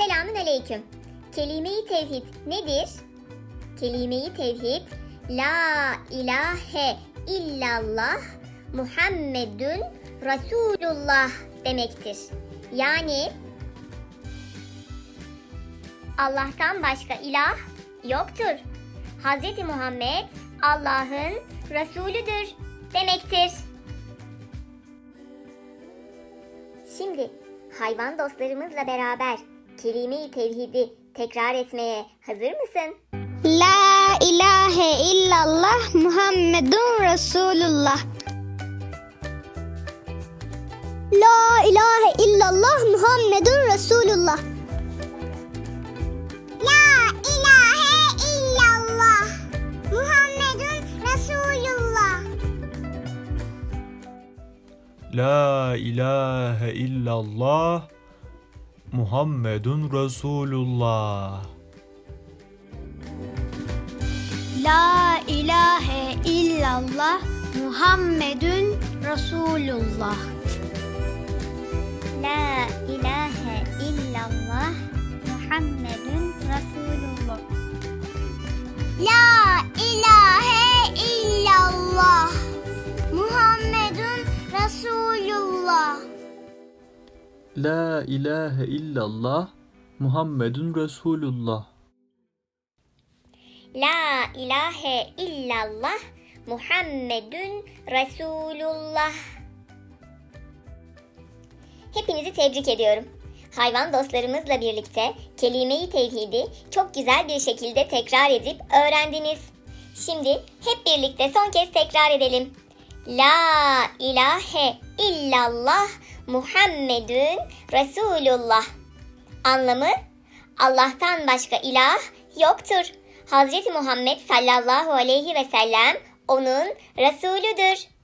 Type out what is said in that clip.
Selamün aleyküm. Kelime-i tevhid nedir? Kelime-i tevhid La ilahe illallah Muhammedun Resulullah demektir. Yani Allah'tan başka ilah yoktur. Hz. Muhammed Allah'ın Resulüdür demektir. Şimdi hayvan dostlarımızla beraber kelime-i tevhidi tekrar etmeye hazır mısın? La ilahe illallah Muhammedun Resulullah. La ilahe illallah Muhammedun Resulullah. La ilahe illallah Muhammedun Resulullah. La ilahe illallah Muhammedun Resulullah. La ilahe illallah Muhammedun Resulullah. La ilahe illallah Muhammedun Resulullah. La ilahe illallah Muhammedun Resulullah. La ilahe illallah Muhammedun Resulullah. La ilahe illallah Muhammedun Resulullah. Hepinizi tebrik ediyorum. Hayvan dostlarımızla birlikte kelime-i tevhidi çok güzel bir şekilde tekrar edip öğrendiniz. Şimdi hep birlikte son kez tekrar edelim. La ilahe illallah Muhammedun Resulullah. Anlamı Allah'tan başka ilah yoktur. Hazreti Muhammed sallallahu aleyhi ve sellem onun Resulüdür.